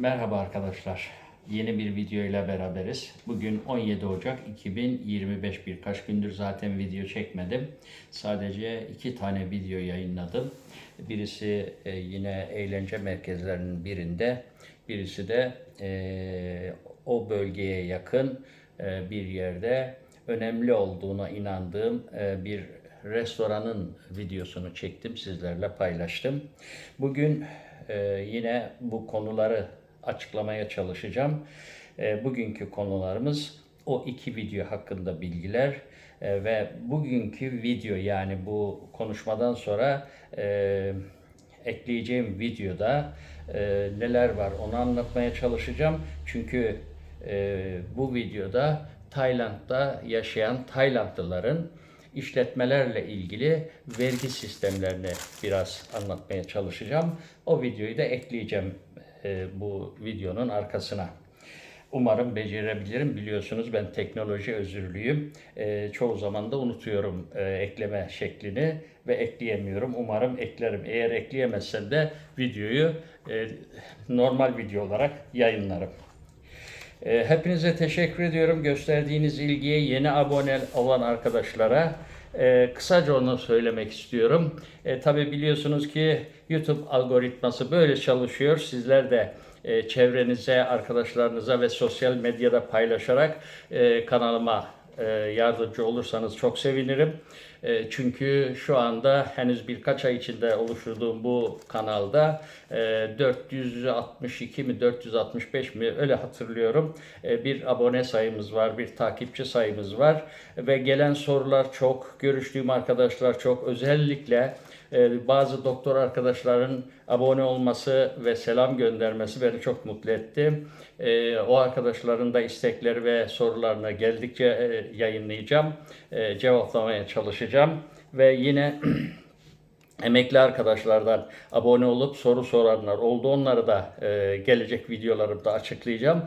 Merhaba arkadaşlar. Yeni bir video ile beraberiz. Bugün 17 Ocak 2025 birkaç gündür zaten video çekmedim. Sadece iki tane video yayınladım. Birisi e, yine eğlence merkezlerinin birinde, birisi de e, o bölgeye yakın e, bir yerde önemli olduğuna inandığım bir restoranın videosunu çektim, sizlerle paylaştım. Bugün yine bu konuları açıklamaya çalışacağım. E, bugünkü konularımız o iki video hakkında bilgiler e, ve bugünkü video yani bu konuşmadan sonra e, ekleyeceğim videoda e, neler var onu anlatmaya çalışacağım. Çünkü bu videoda Tayland'da yaşayan Taylandlıların işletmelerle ilgili vergi sistemlerini biraz anlatmaya çalışacağım. O videoyu da ekleyeceğim e, bu videonun arkasına. Umarım becerebilirim. Biliyorsunuz ben teknoloji özürlüyüm. E, çoğu zaman da unutuyorum e, ekleme şeklini ve ekleyemiyorum. Umarım eklerim. Eğer ekleyemezsem de videoyu e, normal video olarak yayınlarım. E, Hepinize teşekkür ediyorum gösterdiğiniz ilgiye yeni abone olan arkadaşlara. e, kısaca onu söylemek istiyorum. E, tabii biliyorsunuz ki YouTube algoritması böyle çalışıyor. Sizler de e, çevrenize, arkadaşlarınıza ve sosyal medyada paylaşarak e, kanalıma e, yardımcı olursanız çok sevinirim. E, Çünkü şu anda henüz birkaç ay içinde oluşturduğum bu kanalda e, 462 mi 465 mi öyle hatırlıyorum e, bir abone sayımız var, bir takipçi sayımız var ve gelen sorular çok, görüştüğüm arkadaşlar çok özellikle e, bazı doktor arkadaşların abone olması ve selam göndermesi beni çok mutlu etti. E, O arkadaşların da istekleri ve sorularını geldikçe e, yayınlayacağım, e, cevaplamaya çalışacağım ve yine emekli arkadaşlardan abone olup soru soranlar oldu. Onları da e, gelecek videolarımda açıklayacağım.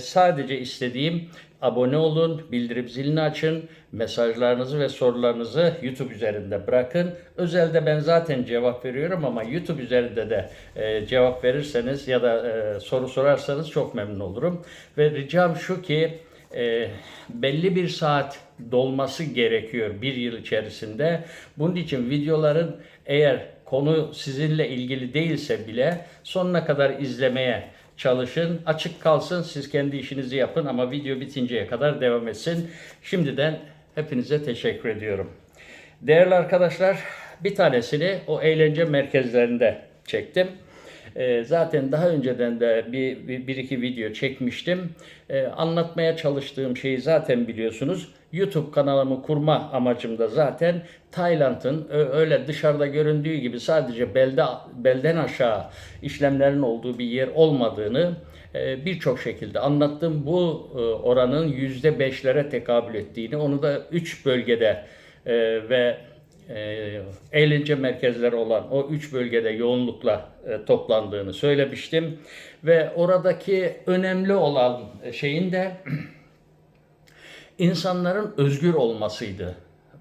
Sadece istediğim abone olun, bildirim zilini açın, mesajlarınızı ve sorularınızı YouTube üzerinde bırakın. Özelde ben zaten cevap veriyorum ama YouTube üzerinde de e, cevap verirseniz ya da e, soru sorarsanız çok memnun olurum. Ve ricam şu ki e, belli bir saat dolması gerekiyor bir yıl içerisinde. Bunun için videoların eğer konu sizinle ilgili değilse bile sonuna kadar izlemeye çalışın. Açık kalsın siz kendi işinizi yapın ama video bitinceye kadar devam etsin. Şimdiden hepinize teşekkür ediyorum. Değerli arkadaşlar bir tanesini o eğlence merkezlerinde çektim. Ee, zaten daha önceden de bir, bir, bir iki video çekmiştim. Ee, anlatmaya çalıştığım şeyi zaten biliyorsunuz. YouTube kanalımı kurma amacım da zaten Tayland'ın öyle dışarıda göründüğü gibi sadece belde belden aşağı işlemlerin olduğu bir yer olmadığını e, birçok şekilde anlattım. Bu e, oranın yüzde beşlere tekabül ettiğini, onu da üç bölgede e, ve e, eğlence merkezleri olan o üç bölgede yoğunlukla e, toplandığını söylemiştim. Ve oradaki önemli olan şeyin de insanların özgür olmasıydı.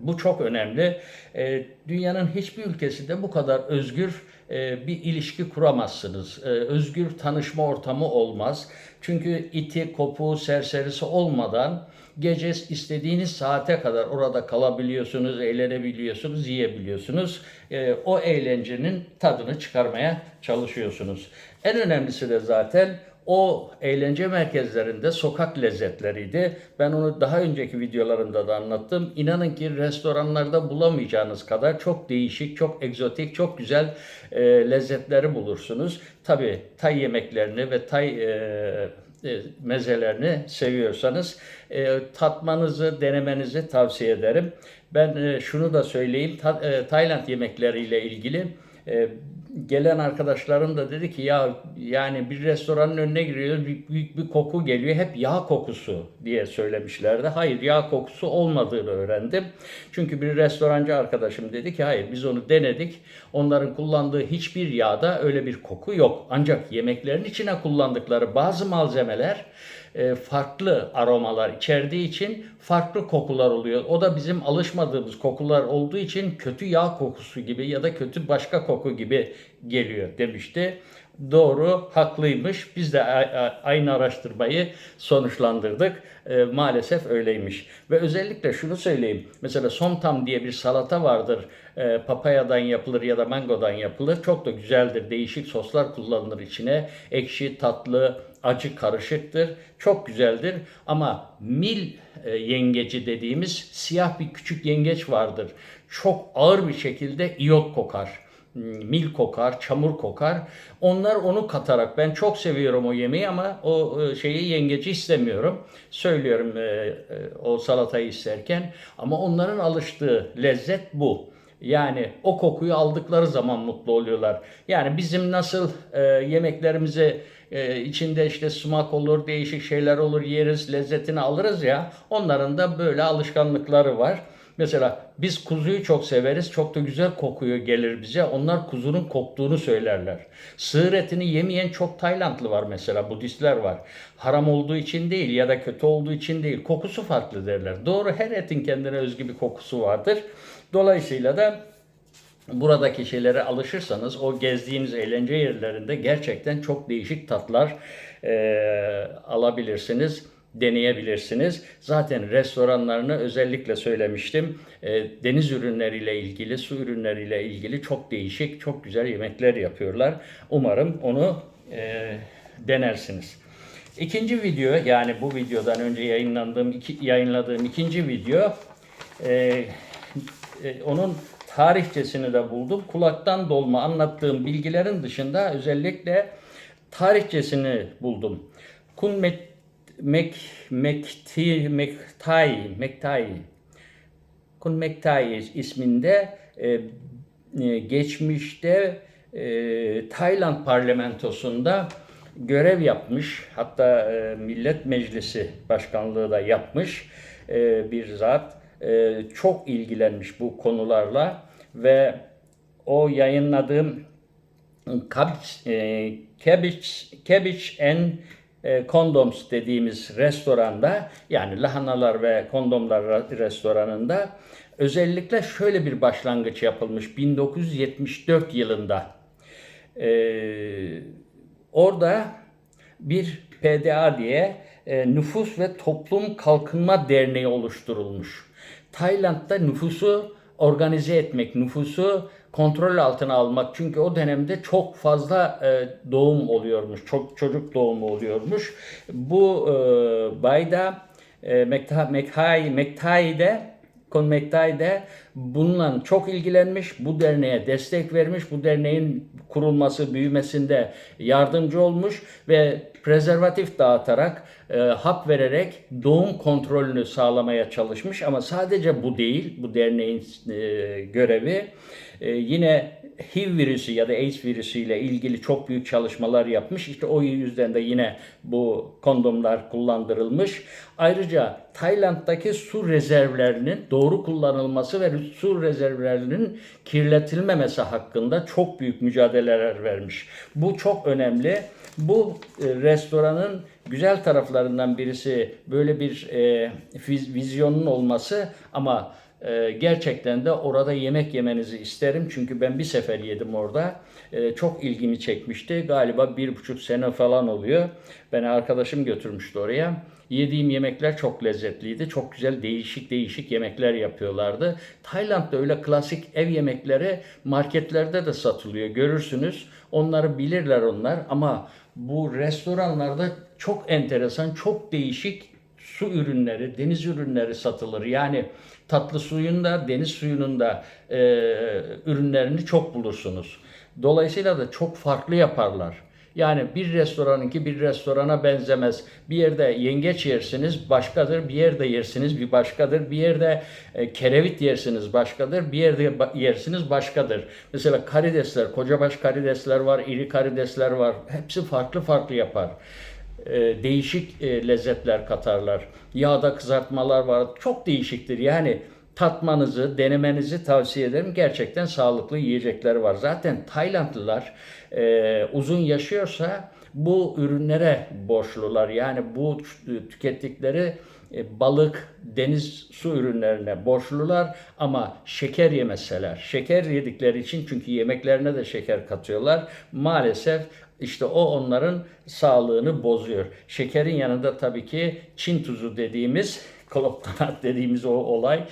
Bu çok önemli. E, dünyanın hiçbir ülkesinde bu kadar özgür e, bir ilişki kuramazsınız. E, özgür tanışma ortamı olmaz. Çünkü iti, kopu, serserisi olmadan gece istediğiniz saate kadar orada kalabiliyorsunuz, eğlenebiliyorsunuz, yiyebiliyorsunuz. E, o eğlencenin tadını çıkarmaya çalışıyorsunuz. En önemlisi de zaten o eğlence merkezlerinde sokak lezzetleriydi. Ben onu daha önceki videolarımda da anlattım. İnanın ki restoranlarda bulamayacağınız kadar çok değişik, çok egzotik, çok güzel e, lezzetleri bulursunuz. Tabii Tay yemeklerini ve Tay e, e, mezelerini seviyorsanız e, tatmanızı, denemenizi tavsiye ederim. Ben e, şunu da söyleyeyim, Ta- e, Tayland yemekleriyle ilgili e, gelen arkadaşlarım da dedi ki ya yani bir restoranın önüne giriyoruz büyük, büyük bir koku geliyor hep yağ kokusu diye söylemişlerdi. Hayır yağ kokusu olmadığını öğrendim. Çünkü bir restorancı arkadaşım dedi ki hayır biz onu denedik. Onların kullandığı hiçbir yağda öyle bir koku yok. Ancak yemeklerin içine kullandıkları bazı malzemeler e, farklı aromalar içerdiği için farklı kokular oluyor. O da bizim alışmadığımız kokular olduğu için kötü yağ kokusu gibi ya da kötü başka koku gibi geliyor demişti. Doğru, haklıymış. Biz de aynı araştırmayı sonuçlandırdık. E, maalesef öyleymiş. Ve özellikle şunu söyleyeyim. Mesela somtam diye bir salata vardır. E, papayadan yapılır ya da mangodan yapılır. Çok da güzeldir. Değişik soslar kullanılır içine. Ekşi, tatlı, acı karışıktır. Çok güzeldir. Ama mil e, yengeci dediğimiz siyah bir küçük yengeç vardır. Çok ağır bir şekilde iyot kokar mil kokar, çamur kokar. Onlar onu katarak ben çok seviyorum o yemeği ama o e, şeyi yengeci istemiyorum. Söylüyorum e, o salatayı isterken ama onların alıştığı lezzet bu. Yani o kokuyu aldıkları zaman mutlu oluyorlar. Yani bizim nasıl e, yemeklerimizi e, içinde işte sumak olur, değişik şeyler olur, yeriz, lezzetini alırız ya. Onların da böyle alışkanlıkları var. Mesela biz kuzuyu çok severiz. Çok da güzel kokuyor gelir bize. Onlar kuzunun koktuğunu söylerler. Sığır etini yemeyen çok Taylandlı var mesela. Budistler var. Haram olduğu için değil ya da kötü olduğu için değil. Kokusu farklı derler. Doğru her etin kendine özgü bir kokusu vardır. Dolayısıyla da buradaki şeylere alışırsanız o gezdiğiniz eğlence yerlerinde gerçekten çok değişik tatlar eee, alabilirsiniz deneyebilirsiniz. Zaten restoranlarını özellikle söylemiştim. E, deniz ürünleriyle ilgili, su ürünleriyle ilgili çok değişik, çok güzel yemekler yapıyorlar. Umarım onu e, denersiniz. İkinci video yani bu videodan önce yayınlandığım iki, yayınladığım ikinci video e, e, onun tarihçesini de buldum. Kulaktan dolma anlattığım bilgilerin dışında özellikle tarihçesini buldum. Kun Met, Mek, Mekti, Mektai, Mektai, Kun Mektai isminde e, e, geçmişte e, Tayland parlamentosunda görev yapmış. Hatta e, Millet Meclisi Başkanlığı da yapmış e, bir zat. E, çok ilgilenmiş bu konularla ve o yayınladığım Cabbage, e, Cabbage, and e, Condoms dediğimiz restoranda yani lahanalar ve kondomlar ra- restoranında özellikle şöyle bir başlangıç yapılmış 1974 yılında. Ee, orada bir PDA diye e, Nüfus ve Toplum Kalkınma Derneği oluşturulmuş. Tayland'da nüfusu organize etmek, nüfusu kontrol altına almak. Çünkü o dönemde çok fazla e, doğum oluyormuş, çok çocuk doğumu oluyormuş. Bu e, bayda e, Mekta- Mekhai, Mektai'de Kon Mektay de bununla çok ilgilenmiş, bu derneğe destek vermiş, bu derneğin kurulması, büyümesinde yardımcı olmuş ve prezervatif dağıtarak, e, hap vererek doğum kontrolünü sağlamaya çalışmış. Ama sadece bu değil, bu derneğin e, görevi. E, yine HIV virüsü ya da AIDS virüsü ile ilgili çok büyük çalışmalar yapmış. İşte o yüzden de yine bu kondomlar kullandırılmış. Ayrıca Tayland'daki su rezervlerinin doğru kullanılması ve su rezervlerinin kirletilmemesi hakkında çok büyük mücadeleler vermiş. Bu çok önemli. Bu e, restoranın güzel taraflarından birisi böyle bir e, viz- vizyonun olması ama ee, gerçekten de orada yemek yemenizi isterim. Çünkü ben bir sefer yedim orada. Ee, çok ilgimi çekmişti. Galiba bir buçuk sene falan oluyor. Beni arkadaşım götürmüştü oraya. Yediğim yemekler çok lezzetliydi. Çok güzel değişik değişik yemekler yapıyorlardı. Tayland'da öyle klasik ev yemekleri marketlerde de satılıyor. Görürsünüz. Onları bilirler onlar ama bu restoranlarda çok enteresan, çok değişik su ürünleri, deniz ürünleri satılır. Yani tatlı suyun da deniz suyunun da e, ürünlerini çok bulursunuz. Dolayısıyla da çok farklı yaparlar. Yani bir restoranınki bir restorana benzemez. Bir yerde yengeç yersiniz başkadır, bir yerde yersiniz bir başkadır, bir yerde e, kerevit yersiniz başkadır, bir yerde yersiniz başkadır. Mesela karidesler, kocabaş karidesler var, iri karidesler var. Hepsi farklı farklı yapar e, değişik e, lezzetler katarlar. Yağda kızartmalar var. Çok değişiktir. Yani tatmanızı, denemenizi tavsiye ederim. Gerçekten sağlıklı yiyecekler var. Zaten Taylandlılar e, uzun yaşıyorsa bu ürünlere borçlular. Yani bu tükettikleri balık, deniz su ürünlerine borçlular ama şeker yemeseler, şeker yedikleri için çünkü yemeklerine de şeker katıyorlar. Maalesef işte o onların sağlığını bozuyor. Şekerin yanında tabii ki Çin tuzu dediğimiz, kloptonat dediğimiz o olay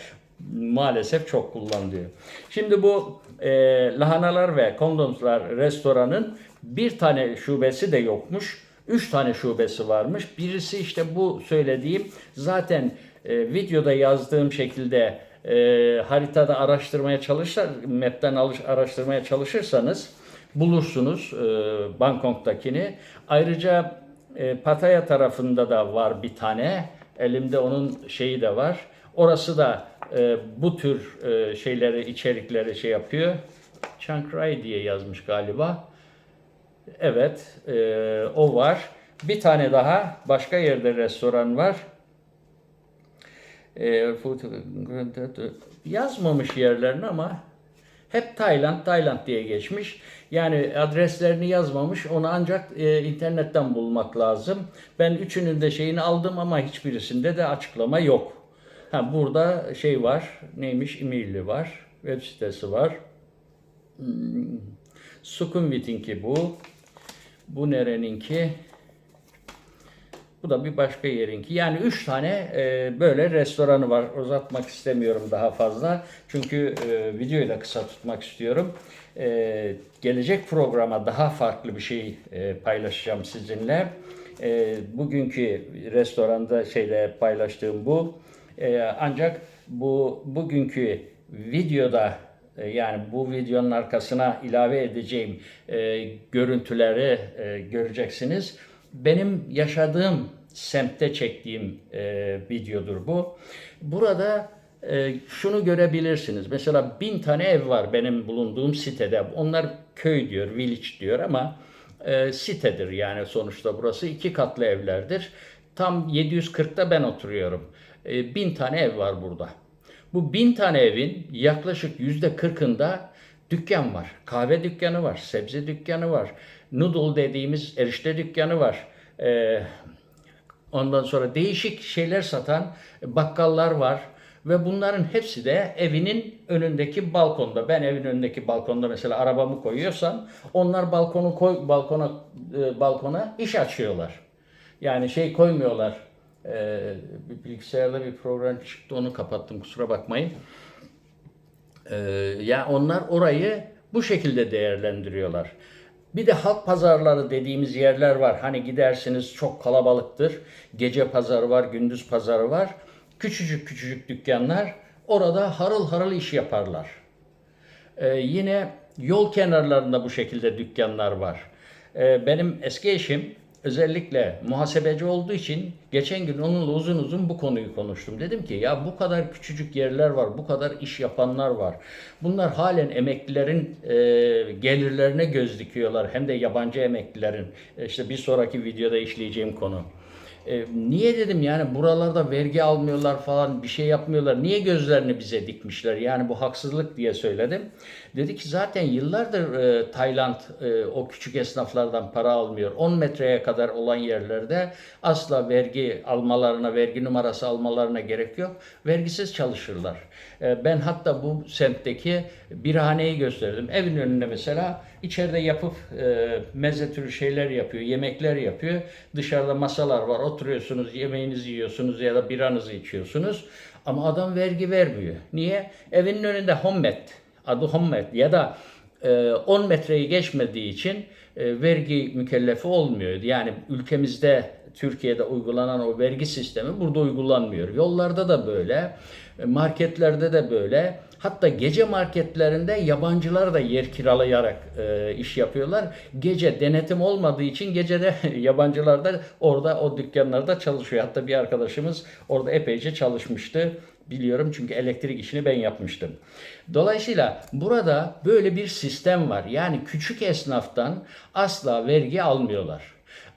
maalesef çok kullanılıyor. Şimdi bu e, lahanalar ve kondomslar restoranın bir tane şubesi de yokmuş. Üç tane şubesi varmış. Birisi işte bu söylediğim zaten e, videoda yazdığım şekilde e, haritada araştırmaya çalışır, map'ten araştırmaya çalışırsanız bulursunuz e, Bangkok'takini. Ayrıca e, Pattaya tarafında da var bir tane. Elimde onun şeyi de var. Orası da e, bu tür e, şeyleri, içerikleri şey yapıyor. Chiang Rai diye yazmış galiba. Evet, e, o var. Bir tane daha başka yerde restoran var. E, yazmamış yerlerini ama hep Tayland, Tayland diye geçmiş. Yani adreslerini yazmamış. Onu ancak e, internetten bulmak lazım. Ben üçünün de şeyini aldım ama hiçbirisinde de açıklama yok. Ha burada şey var. Neymiş? E-mail'i var. Web sitesi var. Hmm. Sukhumvit'inki bu. Bu nereninki? Bu da bir başka yerinki. Yani üç tane e, böyle restoranı var. Uzatmak istemiyorum daha fazla. Çünkü e, videoyu da kısa tutmak istiyorum. E, gelecek programa daha farklı bir şey e, paylaşacağım sizinle. E, bugünkü restoranda şeyle paylaştığım bu. E, ancak bu bugünkü videoda e, yani bu videonun arkasına ilave edeceğim e, görüntüleri e, göreceksiniz. Benim yaşadığım semtte çektiğim e, videodur bu. Burada e, şunu görebilirsiniz. Mesela bin tane ev var benim bulunduğum sitede. Onlar köy diyor, village diyor ama e, sitedir yani sonuçta burası iki katlı evlerdir. Tam 740'ta ben oturuyorum. E, bin tane ev var burada. Bu bin tane evin yaklaşık yüzde kırkında dükkan var. Kahve dükkanı var, sebze dükkanı var, noodle dediğimiz erişte dükkanı var. Ee, ondan sonra değişik şeyler satan bakkallar var. Ve bunların hepsi de evinin önündeki balkonda. Ben evin önündeki balkonda mesela arabamı koyuyorsam onlar balkonu koy, balkona e, balkona iş açıyorlar. Yani şey koymuyorlar bir bilgisayarda bir program çıktı onu kapattım kusura bakmayın. Ee, yani onlar orayı bu şekilde değerlendiriyorlar. Bir de halk pazarları dediğimiz yerler var. Hani gidersiniz çok kalabalıktır. Gece pazarı var, gündüz pazarı var. Küçücük küçücük dükkanlar orada harıl harıl iş yaparlar. Ee, yine yol kenarlarında bu şekilde dükkanlar var. Ee, benim eski eşim özellikle muhasebeci olduğu için geçen gün onunla uzun uzun bu konuyu konuştum. Dedim ki ya bu kadar küçücük yerler var, bu kadar iş yapanlar var. Bunlar halen emeklilerin e, gelirlerine göz dikiyorlar. Hem de yabancı emeklilerin. E, işte bir sonraki videoda işleyeceğim konu. E, niye dedim yani buralarda vergi almıyorlar falan bir şey yapmıyorlar. Niye gözlerini bize dikmişler? Yani bu haksızlık diye söyledim. Dedi ki zaten yıllardır e, Tayland e, o küçük esnaflardan para almıyor. 10 metreye kadar olan yerlerde asla vergi almalarına, vergi numarası almalarına gerek yok. Vergisiz çalışırlar. E, ben hatta bu semtteki birhaneyi gösterdim. Evin önünde mesela içeride yapıp e, meze türü şeyler yapıyor, yemekler yapıyor. Dışarıda masalar var, oturuyorsunuz, yemeğinizi yiyorsunuz ya da biranızı içiyorsunuz. Ama adam vergi vermiyor. Niye? Evinin önünde homemade adı homemade ya da 10 e, metreyi geçmediği için e, vergi mükellefi olmuyor. Yani ülkemizde Türkiye'de uygulanan o vergi sistemi burada uygulanmıyor. Yollarda da böyle, marketlerde de böyle. Hatta gece marketlerinde yabancılar da yer kiralayarak e, iş yapıyorlar. Gece denetim olmadığı için gece de yabancılar da orada o dükkanlarda çalışıyor. Hatta bir arkadaşımız orada epeyce çalışmıştı. Biliyorum çünkü elektrik işini ben yapmıştım. Dolayısıyla burada böyle bir sistem var. Yani küçük esnaftan asla vergi almıyorlar.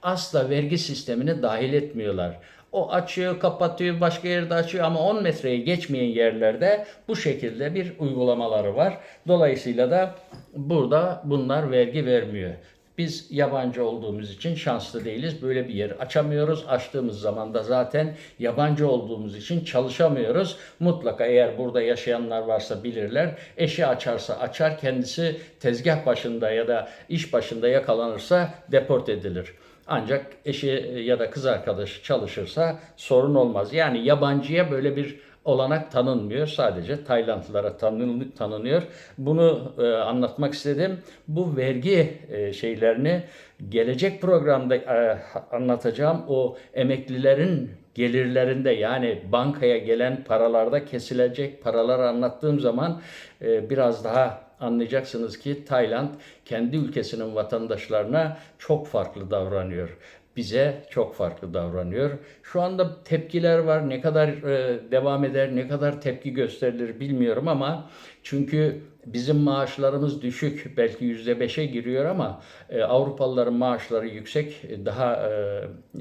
Asla vergi sistemine dahil etmiyorlar. O açıyor, kapatıyor, başka yerde açıyor ama 10 metreyi geçmeyen yerlerde bu şekilde bir uygulamaları var. Dolayısıyla da burada bunlar vergi vermiyor. Biz yabancı olduğumuz için şanslı değiliz. Böyle bir yer açamıyoruz. Açtığımız zaman da zaten yabancı olduğumuz için çalışamıyoruz. Mutlaka eğer burada yaşayanlar varsa bilirler. Eşi açarsa açar, kendisi tezgah başında ya da iş başında yakalanırsa deport edilir. Ancak eşi ya da kız arkadaşı çalışırsa sorun olmaz. Yani yabancıya böyle bir olanak tanınmıyor. Sadece Taylandlılara tanın- tanınıyor. Bunu e, anlatmak istedim. Bu vergi e, şeylerini gelecek programda e, anlatacağım. O emeklilerin gelirlerinde yani bankaya gelen paralarda kesilecek paraları anlattığım zaman e, biraz daha anlayacaksınız ki Tayland kendi ülkesinin vatandaşlarına çok farklı davranıyor bize çok farklı davranıyor. Şu anda tepkiler var. Ne kadar e, devam eder, ne kadar tepki gösterilir bilmiyorum ama çünkü bizim maaşlarımız düşük. Belki yüzde beşe giriyor ama e, Avrupalıların maaşları yüksek. e, Daha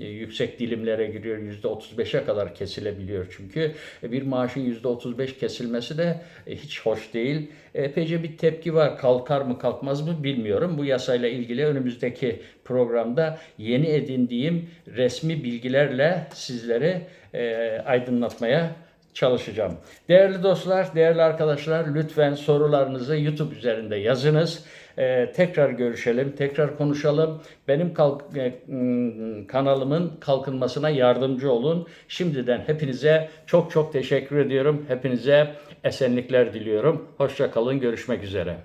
e, yüksek dilimlere giriyor. Yüzde otuz beşe kadar kesilebiliyor çünkü. E, bir maaşın yüzde otuz beş kesilmesi de e, hiç hoş değil. Epeyce bir tepki var. Kalkar mı kalkmaz mı bilmiyorum. Bu yasayla ilgili önümüzdeki programda yeni edindiğim resmi bilgilerle sizleri e, aydınlatmaya çalışacağım. Değerli dostlar, değerli arkadaşlar lütfen sorularınızı YouTube üzerinde yazınız. Ee, tekrar görüşelim, tekrar konuşalım. Benim kalk- e, kanalımın kalkınmasına yardımcı olun. Şimdiden hepinize çok çok teşekkür ediyorum. Hepinize esenlikler diliyorum. Hoşça kalın, görüşmek üzere.